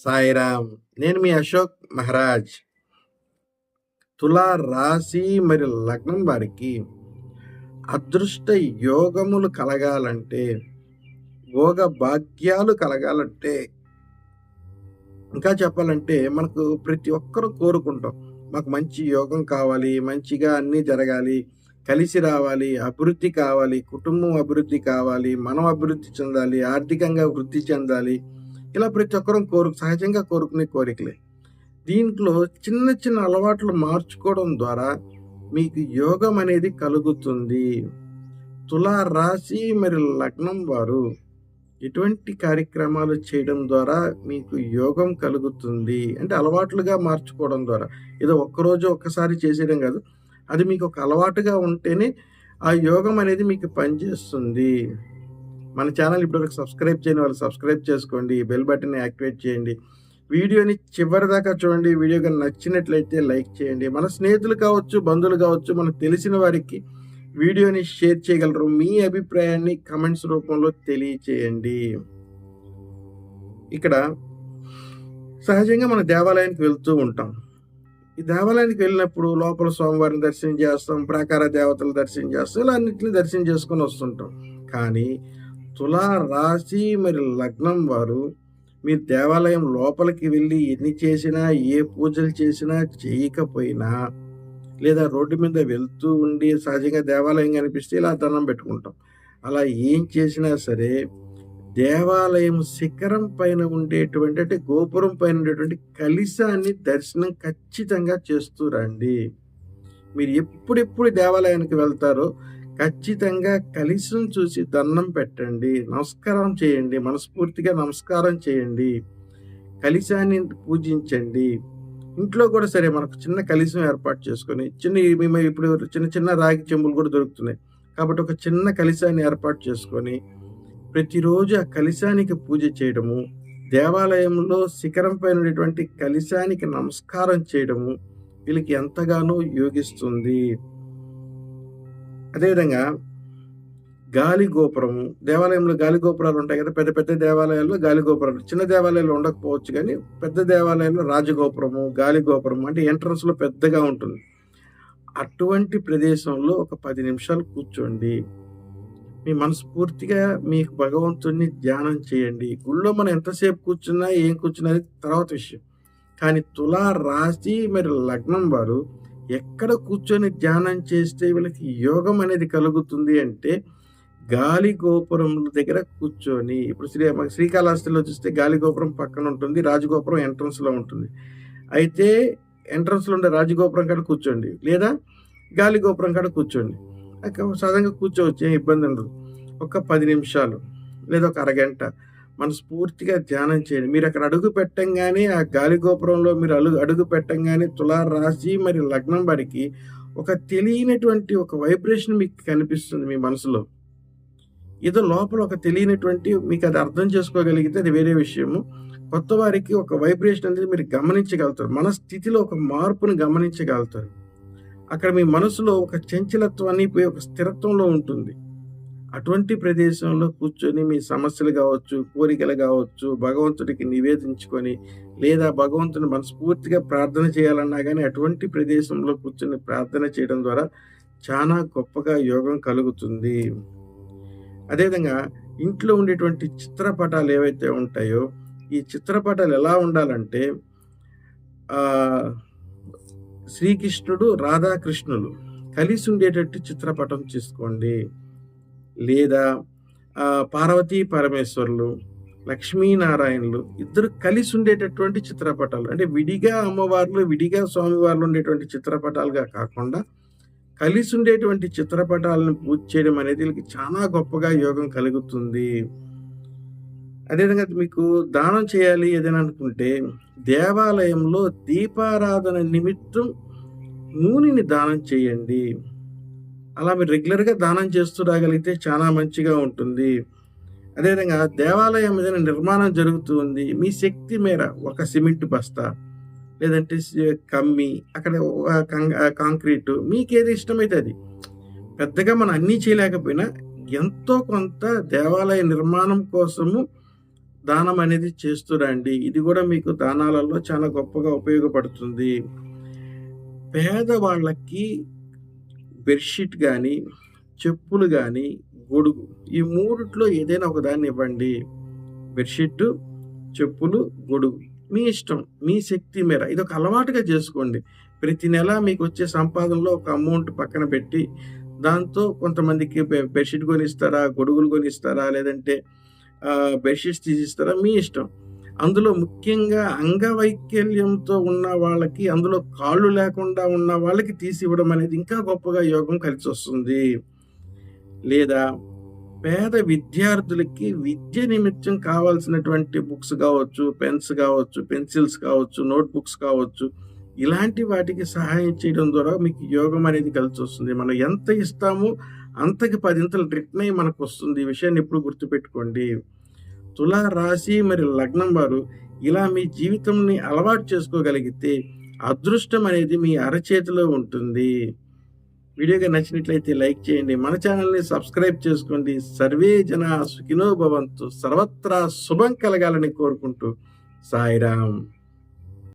సాయిరామ్ నేను మీ అశోక్ మహారాజ్. తులా రాశి మరి లగ్నం వారికి అదృష్ట యోగములు కలగాలంటే భోగ భాగ్యాలు కలగాలంటే ఇంకా చెప్పాలంటే మనకు ప్రతి ఒక్కరూ కోరుకుంటాం. మాకు మంచి యోగం కావాలి మంచిగా అన్నీ జరగాలి. కలిసి రావాలి అభివృద్ధి కావాలి కుటుంబం అభివృద్ధి కావాలి మనం అభివృద్ధి చెందాలి ఆర్థికంగా వృద్ధి చెందాలి. ఇలా ప్రతి ఒక్కరూ కోరు సహజంగా కోరుకునే కోరికలే. దీంట్లో చిన్న చిన్న అలవాట్లు మార్చుకోవడం ద్వారా మీకు యోగం అనేది కలుగుతుంది. తులా రాశి మరి లగ్నం వారు ఎటువంటి కార్యక్రమాలు చేయడం ద్వారా మీకు యోగం కలుగుతుంది. అంటే అలవాట్లుగా మార్చుకోవడం ద్వారా. ఏదో ఒక్కరోజు ఒక్కసారి చేసేయడం కాదు. అది మీకు ఒక అలవాటుగా ఉంటేనే ఆ యోగం అనేది మీకు పనిచేస్తుంది. మన ఛానల్ ఇప్పటివరకు సబ్స్క్రైబ్ చేయని వాళ్ళు సబ్స్క్రైబ్ చేసుకోండి బెల్ బటన్ని యాక్టివేట్ చేయండి. వీడియోని చివరి దాకా చూడండి. వీడియో కానీ నచ్చినట్లయితే లైక్ చేయండి. మన స్నేహితులు కావచ్చు బంధువులు కావచ్చు మనకు తెలిసిన వారికి వీడియోని షేర్ చేయగలరు. మీ అభిప్రాయాన్ని కమెంట్స్ రూపంలో తెలియచేయండి. ఇక్కడ సహజంగా మన దేవాలయానికి వెళ్తూ ఉంటాం. ఈ దేవాలయానికి వెళ్ళినప్పుడు లోపల స్వామివారిని దర్శనం చేస్తాం ప్రాకార దేవతలు దర్శనం చేస్తాం ఇలా అన్నింటిని దర్శనం చేసుకొని వస్తుంటాం. కానీ తులా రాశి మరి లగ్నం వారు మీరు దేవాలయం లోపలికి వెళ్ళి ఎన్ని చేసినా ఏ పూజలు చేసినా చేయకపోయినా లేదా రోడ్డు మీద వెళ్తూ ఉండి సహజంగా దేవాలయం కనిపిస్తే ఇలా దండం పెట్టుకుంటాం. అలా ఏం చేసినా సరే దేవాలయం శిఖరం పైన ఉండేటువంటి అంటే గోపురం పైన ఉండేటువంటి కలిశాన్ని దర్శనం ఖచ్చితంగా చేస్తూ రండి. మీరు ఎప్పుడెప్పుడు దేవాలయానికి వెళ్తారో ఖచ్చితంగా కలిసం చూసి దండం పెట్టండి. నమస్కారం చేయండి. మనస్ఫూర్తిగా నమస్కారం చేయండి. కలిశాన్ని పూజించండి. ఇంట్లో కూడా సరే మనకు చిన్న కలిసం ఏర్పాటు చేసుకొని చిన్న మేము ఇప్పుడు చిన్న చిన్న రాగి చెంబులు కూడా దొరుకుతున్నాయి. కాబట్టి ఒక చిన్న కలిశాన్ని ఏర్పాటు చేసుకొని ప్రతిరోజు ఆ కలిశానికి పూజ చేయడము దేవాలయంలో శిఖరం పైన ఉండేటువంటి కలిశానికి నమస్కారం చేయడము వీళ్ళకి ఎంతగానో యోగిస్తుంది. అదేవిధంగా గాలి గోపురము దేవాలయంలో గాలి గోపురాలు ఉంటాయి కదా పెద్ద పెద్ద దేవాలయాల్లో గాలి గోపురాలు చిన్న దేవాలయాల్లో ఉండకపోవచ్చు కానీ పెద్ద దేవాలయాల్లో రాజగోపురము గాలి గోపురము అంటే ఎంట్రన్స్లో పెద్దగా ఉంటుంది. అటువంటి ప్రదేశంలో ఒక పది నిమిషాలు కూర్చోండి. మీ మనస్ఫూర్తిగా మీకు భగవంతుడిని ధ్యానం చేయండి. గుళ్ళో మనం ఎంతసేపు కూర్చున్నా ఏం కూర్చున్నా తర్వాత విషయం. కానీ తులా రాశి మరి లగ్నం వారు ఎక్కడ కూర్చొని ధ్యానం చేస్తే వీళ్ళకి యోగం అనేది కలుగుతుంది అంటే గాలి గోపురం దగ్గర కూర్చొని ఇప్పుడు శ్రీ శ్రీకాళహస్తిలో చూస్తే గాలి గోపురం పక్కన ఉంటుంది రాజగోపురం ఎంట్రన్స్లో ఉంటుంది. అయితే ఎంట్రన్స్లో ఉండే రాజగోపురం కాడ కూర్చోండి. లేదా గాలి గోపురం కాడ కూర్చోండి. సాధారణంగా కూర్చోవచ్చు ఏం ఇబ్బంది ఉండదు. ఒక పది నిమిషాలు లేదా ఒక అరగంట మనస్ఫూర్తిగా ధ్యానం చేయండి. మీరు అక్కడ అడుగు పెట్టంగానే ఆ గాలి గోపురంలో మీరు అడుగు అడుగు పెట్టంగానే తులా రాశి మరి లగ్నం వారికి ఒక తెలియనటువంటి ఒక వైబ్రేషన్ మీకు కనిపిస్తుంది మీ మనసులో. ఏదో లోపల ఒక తెలియనటువంటి మీకు అది అర్థం చేసుకోగలిగితే అది వేరే విషయము. కొత్త వారికి ఒక వైబ్రేషన్ అనేది మీరు గమనించగలుగుతారు. మన స్థితిలో ఒక మార్పును గమనించగలుగుతారు. అక్కడ మీ మనసులో ఒక చంచలత్వాన్ని పోయి ఒక స్థిరత్వంలో ఉంటుంది. అటువంటి ప్రదేశంలో కూర్చొని మీ సమస్యలు కావచ్చు కోరికలు కావచ్చు భగవంతుడికి నివేదించుకొని లేదా భగవంతుని మనస్ఫూర్తిగా ప్రార్థన చేయాలన్నా కానీ అటువంటి ప్రదేశంలో కూర్చొని ప్రార్థన చేయడం ద్వారా చాలా గొప్పగా యోగం కలుగుతుంది. అదేవిధంగా ఇంట్లో ఉండేటువంటి చిత్రపటాలు ఏవైతే ఉంటాయో ఈ చిత్రపటాలు ఎలా ఉండాలంటే శ్రీకృష్ణుడు రాధాకృష్ణులు కలిసి ఉండేటట్టు చిత్రపటం తీసుకోండి లేదా పార్వతీ పరమేశ్వర్లు లక్ష్మీనారాయణులు ఇద్దరు కలిసి ఉండేటటువంటి చిత్రపటాలు. అంటే విడిగా అమ్మవార్లు విడిగా స్వామివార్లు ఉండేటువంటి చిత్రపటాలుగా కాకుండా కలిసి ఉండేటువంటి చిత్రపటాలను పూజ చేయడం అనేది వీళ్ళకి చాలా గొప్పగా యోగం కలుగుతుంది. అదేవిధంగా మీకు దానం చేయాలి ఏదైనా అనుకుంటే దేవాలయంలో దీపారాధన నిమిత్తం నూనెని దానం చేయండి. అలా మీరు రెగ్యులర్గా దానం చేస్తూ రాగలిగితే చాలా మంచిగా ఉంటుంది. అదేవిధంగా దేవాలయం ఏదైనా నిర్మాణం జరుగుతుంది మీ శక్తి మేర ఒక సిమెంట్ బస్తా లేదంటే కమ్మి అక్కడ కాంక్రీట్ మీకు ఏది ఇష్టమైతే అది. పెద్దగా మనం అన్నీ చేయలేకపోయినా ఎంతో కొంత దేవాలయ నిర్మాణం కోసము దానం అనేది చేస్తురండి ఇది కూడా మీకు దానాలలో చాలా గొప్పగా ఉపయోగపడుతుంది. పేదవాళ్ళకి బెడ్షీట్ కానీ చెప్పులు కానీ గొడుగు ఈ మూడిట్లో ఏదైనా ఒక దాన్ని ఇవ్వండి. బెడ్షీట్ చెప్పులు గొడుగు మీ ఇష్టం మీ శక్తి మేర ఇది ఒక అలవాటుగా చేసుకోండి. ప్రతి నెల మీకు వచ్చే సంపాదనలో ఒక అమౌంట్ పక్కన పెట్టి దాంతో కొంతమందికి బెడ్షీట్ కొనిస్తారా గొడుగులు కొనిస్తారా లేదంటే బెడ్షీట్స్ తీసిస్తారా? మీ ఇష్టం. అందులో ముఖ్యంగా అంగవైకల్యంతో ఉన్న వాళ్ళకి అందులో కాళ్ళు లేకుండా ఉన్న వాళ్ళకి తీసి ఇవ్వడం అనేది ఇంకా గొప్పగా యోగం కలిసి వస్తుంది లేదా పేద విద్యార్థులకి విద్య నిమిత్తం కావాల్సినటువంటి బుక్స్ కావచ్చు పెన్స్ కావచ్చు పెన్సిల్స్ కావచ్చు నోట్బుక్స్ కావచ్చు ఇలాంటి వాటికి సహాయం చేయడం ద్వారా మీకు యోగం అనేది కలిసి వస్తుంది మనం ఎంత ఇస్తామో అంతకి పదింతలు రిటర్న్ అయ్యి మనకు వస్తుంది ఈ విషయాన్ని ఎప్పుడు గుర్తుపెట్టుకోండి. తులా రాశి మరి లగ్నం వారు ఇలా మీ జీవితంని అలవాటు చేసుకోగలిగితే అదృష్టం అనేది మీ అరచేతిలో ఉంటుంది. వీడియోగా నచ్చినట్లయితే లైక్ చేయండి. మన ఛానల్ని సబ్స్క్రైబ్ చేసుకోండి. సర్వే జన సుఖినో భవంతు. సర్వత్రా శుభం కలగాలని కోరుకుంటూ సాయిరామ్.